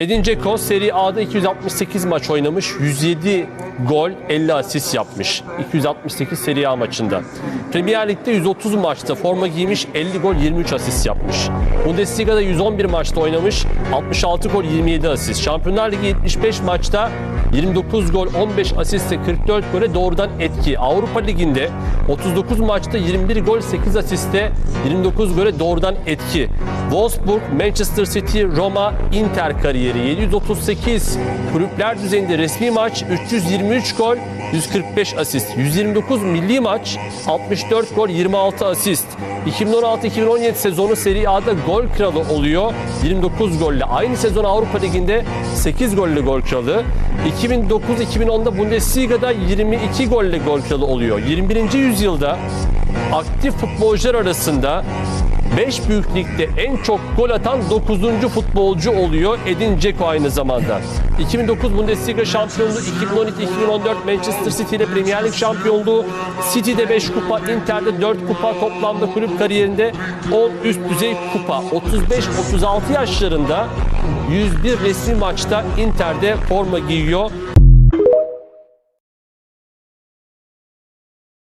Edin Dzeko Serie A'da 268 maç oynamış, 107 gol, 50 asist yapmış. 268 Serie A maçında. Premier Lig'de 130 maçta forma giymiş, 50 gol, 23 asist yapmış. Bundesliga'da 111 maçta oynamış, 66 gol, 27 asist. Şampiyonlar Ligi 75 maçta 29 gol, 15 asistle 44 gole doğrudan etki. Avrupa Ligi'nde 39 maçta 21 gol, 8 asiste 29 gole doğrudan etki. Wolfsburg, Manchester City, Roma, Inter kariyeri 738 kulüpler düzeyinde resmi maç 323 gol 145 asist 129 milli maç 64 gol 26 asist. 2016-2017 sezonu Serie A'da gol kralı oluyor. 29 golle. Aynı sezon Avrupa Ligi'nde 8 golle gol kralı. 2009-2010'da Bundesliga'da 22 golle gol kralı oluyor. 21. yüzyılda aktif futbolcular arasında 5 büyük ligde en çok gol atan 9. futbolcu oluyor Edin Dzeko aynı zamanda. 2009 Bundesliga şampiyonluğu, 2012-2014 Manchester City ile Premier Lig şampiyonluğu, City'de 5 kupa, Inter'de 4 kupa, toplamda kulüp kariyerinde 10 üst düzey kupa. 35-36 yaşlarında 101 resmi maçta Inter'de forma giyiyor.